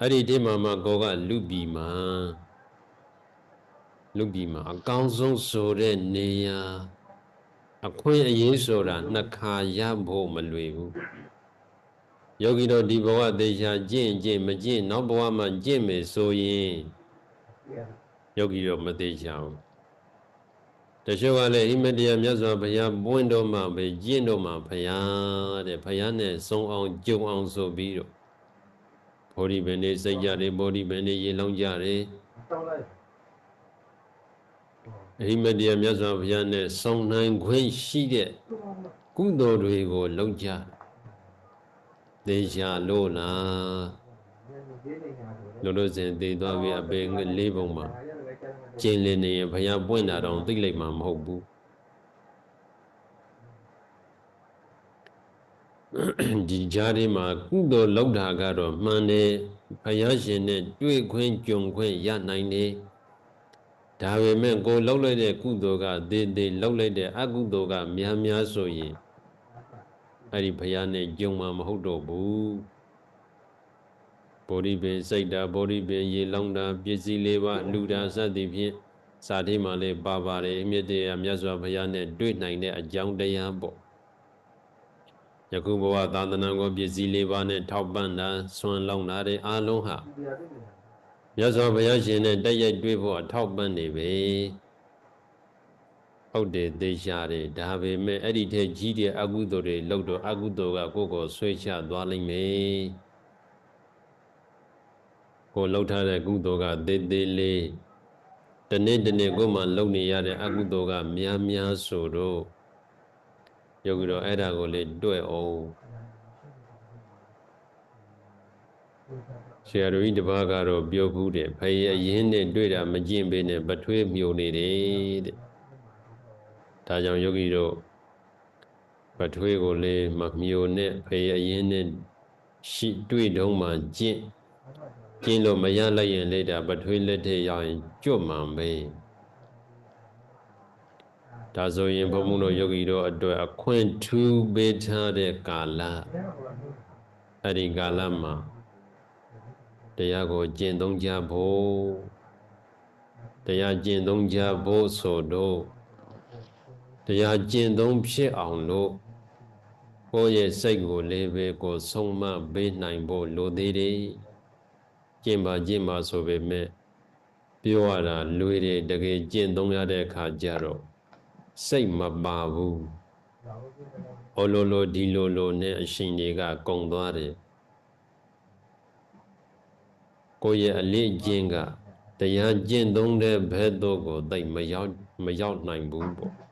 အဲ့ဒီတိမှာမှာကိုကလူပြီမှာလူပြီမှာအကောင်းဆုံးဆိုတဲ့နေရာအခွင့်အရေးဆိုတာနှစ်ခါရဖို့မလွယ်ဘူးယောဂီတို့ဒီဘဝသေချာကျင့်ကျင့်မကျင့်နောက်ဘဝမှာကျင့်မယ်ဆိုရင်ယောဂီတို့မသေးချဘူးတချို့ကလည်းဣမတရားမြတ်စွာဘုရားပွင့်တော်မှာပဲကျင့်တော်မှာဘုရားတဲ့ဘုရားနဲ့ဆုံးအောင်ကြုံအောင်ဆိုပြီးတော့ ဘောဓိပင်နေစိတ်ကြတယ်ဘောဓိပင်နေရေလောင်းကြတယ်ဣမတရားမြတ်စွာဘုရားနဲ့ဆုံးနိုင်ခွင့်ရှိတဲ့ကုသိုလ်တွေကိုလုပ်ကြသေချာလို့လားလို့လို့စဉ်သိသွားပြီအပေလေးပုံမှာကျင်လည်နေရင်ဘုရားပွင့်တာတော့သိလိုက်မှာမဟုတ်ဘူး ဒီကြားထဲမှာကုသိုလ်လောက်တာကတော့မှန်တယ်ဘုရားရှင်နဲ့တွေ့ခွင့်ကြုံခွင့်ရနိုင်တယ်ဒါပေမဲ့ကိုလောက်လိုက်တဲ့ကုသိုလ်ကသေးသေးလောက်လိုက်တဲ့အကုသိုလ်ကများများဆိုရင်အဲ့ဒီဘုရားနဲ့ကြုံမှာမဟုတ်တော့ဘူးဘောဓိပင်စိတ်တာဘောဓိပင်ရေလောင်းတာပစ္စည်းလေးပါလူတာစသည်ဖြင့်စာထိမှလည်းပါပါတယ်အမြင့်တရားမြတ်စွာဘုရားနဲ့တွေ့နိုင်တဲ့အကြောင်းတရားပေါ့ ယခုဘဝသာသနာကိုပစ္စည်းလေးပါနဲ့ထောက်ပံ့တာဆွမ်းလောင်းတာတွေအားလုံးဟာမြတ်စွာဘုရားရှင်နဲ့တက်ရိုက်တွေ့ဖို့အထောက်ပံ့နေပဲဟုတ်တယ်သိရှာတယ်ဒါပေမဲ့အဲ့ဒီထက်ကြီးတဲ့အကုသိုလ်တွေလောက်တော့အကုသိုလ်ကကိုယ့်ကိုဆွဲချသွားလိမ့်မယ်ကိုလှုပ်ထားတဲ့ကုသိုလ်ကသေးသေးလေးတနေ့တနေ့ကိုမှလှုပ်နေရတဲ့အကုသိုလ်ကများများဆိုတော့ ယောဂီတော့အဲ့ဒါကိုလေတွေ့အောင်ဆရာတော်ကြီးတပါးကတော့ပြောဘူးတဲ့ဖယေအရင်နဲ့တွေ့တာမကျင့်ပေနဲ့ပထွေးမြုံနေတယ်တဲ့ဒါကြောင့်ယောဂီတို့ပထွေးကိုလေမမြုံနဲ့ဖယေအရင်နဲ့ရှိတွေ့တော့မှကျင့်ကျင်းလို့မရလိုက်ရင်လေဒါပထွေးလက်ထက်ရောက်ရင်ကြွတ်မှန်ပဲ ဒါဆိုရင်ဘုံဘုံတို့ယောဂီတို့အတွက်အခွင့်ထူးပေးထားတဲ့ကာလအဲ့ဒီကာလမှာတရားကိုကျင့်သုံးကြဖို့တရားကျင့်သုံးကြဖို့ဆိုတော့တရားကျင့်သုံးဖြစ်အောင်လို့ကိုယ့်ရဲ့စိတ်ကိုလေးပဲကိုဆုံးမပေးနိုင်ဖို့လိုသေးတယ်ကျင့်ပါကျင့်ပါဆိုပေမဲ့ပြောရတာလွေတယ်တကယ်ကျင့်သုံးရတဲ့အခါကျတော့ စိတ်မပါဘူး။ဟောလိုလိုဒီလိုလိုနဲ့အရှင်တွေကကုံသွားတယ်။ကိုယ့်ရဲ့အလေးကျင့်ကတရားကျင့်သုံးတဲ့ဘက်သို့ကိုသိမရောက်မရောက်နိုင်ဘူးပေါ့။